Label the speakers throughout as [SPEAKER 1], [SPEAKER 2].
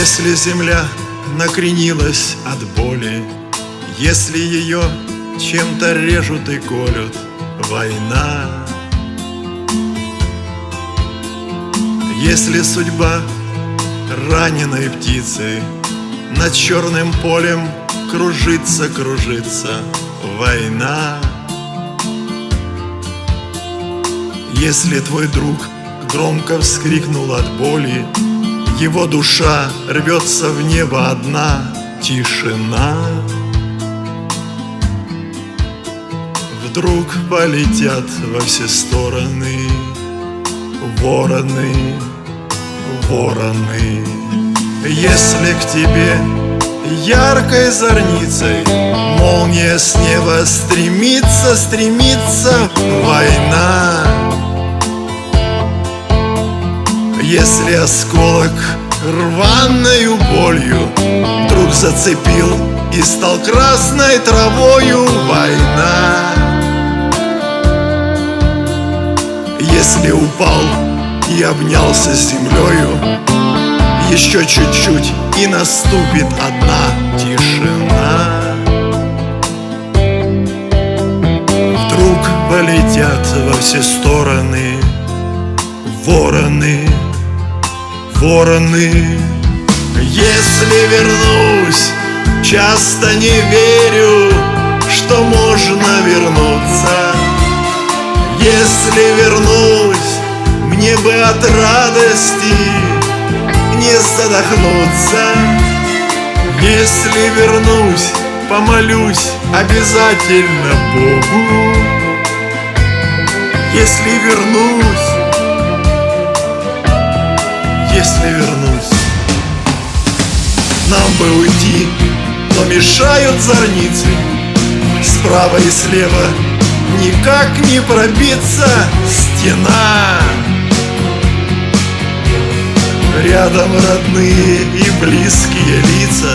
[SPEAKER 1] Если земля накренилась от боли, Если ее чем-то режут и колют, Война. Если судьба раненой птицы Над черным полем кружится, кружится война. Если твой друг громко вскрикнул от боли, Его душа рвется в небо одна, тишина. Вдруг полетят во все стороны Вороны, вороны. Если к тебе яркой зорницей Молния с неба стремится, стремится война Если осколок рваную болью Вдруг зацепил и стал красной травою война. Если упал и обнялся с землею Еще чуть-чуть и наступит одна тишина. Вдруг полетят во все стороны Вороны, вороны. Если вернусь, часто не верю Что можно вернуться. Если вернусь, мне бы от радости не задохнуться. Если вернусь, помолюсь обязательно Богу. Если вернусь, если вернусь. Нам бы уйти, но мешают зорницы. Справа и слева никак не пробиться стена. Рядом родные и близкие лица.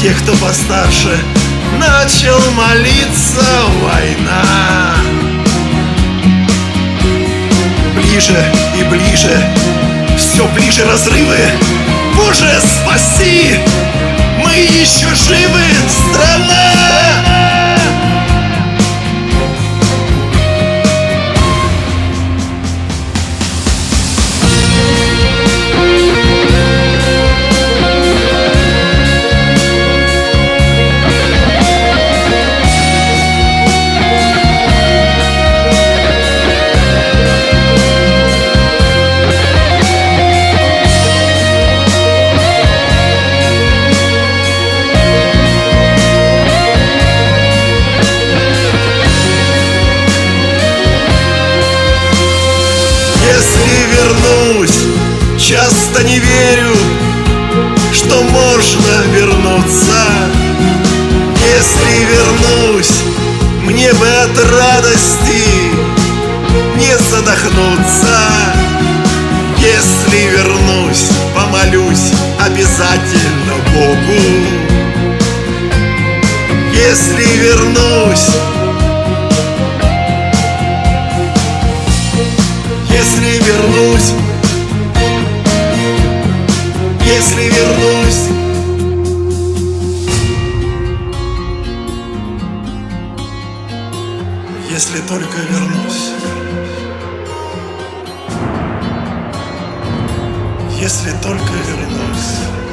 [SPEAKER 1] Тех, кто постарше, начал молиться война. Ближе и ближе, все ближе разрывы Боже, спаси! Часто не верю, что можно вернуться. Если вернусь, мне бы от радости не задохнуться. Если вернусь, помолюсь обязательно Богу. Если вернусь, Если вернусь, если вернусь, если только вернусь, если только вернусь.